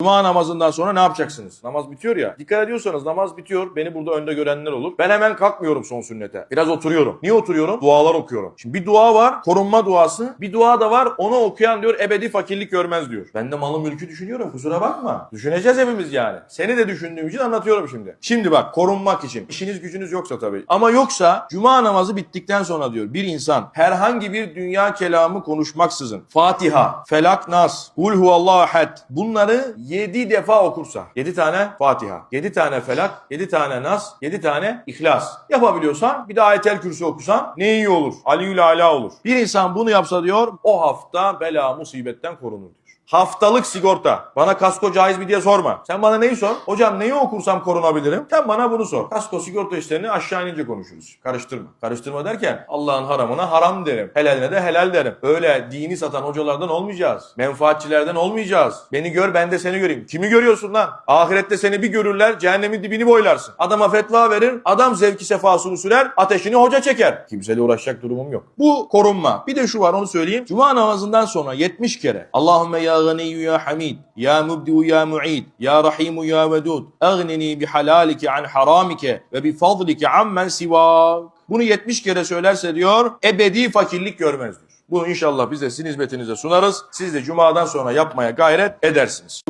Cuma namazından sonra ne yapacaksınız? Namaz bitiyor ya. Dikkat ediyorsanız namaz bitiyor. Beni burada önde görenler olur. Ben hemen kalkmıyorum son sünnete. Biraz oturuyorum. Niye oturuyorum? Dualar okuyorum. Şimdi bir dua var. Korunma duası. Bir dua da var. Onu okuyan diyor ebedi fakirlik görmez diyor. Ben de malı mülkü düşünüyorum. Kusura bakma. Düşüneceğiz hepimiz yani. Seni de düşündüğüm için anlatıyorum şimdi. Şimdi bak korunmak için. İşiniz gücünüz yoksa tabii. Ama yoksa cuma namazı bittikten sonra diyor bir insan herhangi bir dünya kelamı konuşmaksızın Fatiha, Felak, Nas, Kul huvallahu bunları 7 defa okursa 7 tane Fatiha, 7 tane Felak, 7 tane Nas, 7 tane İhlas. Yapabiliyorsan bir de Ayetel Kürsü okusan ne iyi olur. Aliül Ala olur. Bir insan bunu yapsa diyor o hafta bela musibetten korunur diyor. Haftalık sigorta. Bana kasko caiz mi diye sorma. Sen bana neyi sor? Hocam neyi okursam korunabilirim? Sen bana bunu sor. Kasko sigorta işlerini aşağı inince konuşuruz. Karıştırma. Karıştırma derken Allah'ın haramına haram derim. Helaline de helal derim. Öyle dini satan hocalardan olmayacağız. Menfaatçilerden olmayacağız. Beni gör ben de seni göreyim. Kimi görüyorsun lan? Ahirette seni bir görürler cehennemin dibini boylarsın. Adama fetva verir. Adam zevki sefasını sürer. Ateşini hoca çeker. Kimseyle uğraşacak durumum yok. Bu korunma. Bir de şu var onu söyleyeyim. Cuma namazından sonra 70 kere Allahümme ya hamid ya mubdiu ya mu'id ya rahimu ya vedud agnini bi halalike an haramike ve bi fadlike ammen sivak. Bunu 70 kere söylerse diyor ebedi fakirlik görmez. Bunu inşallah biz de sizin hizmetinize sunarız. Siz de cumadan sonra yapmaya gayret edersiniz.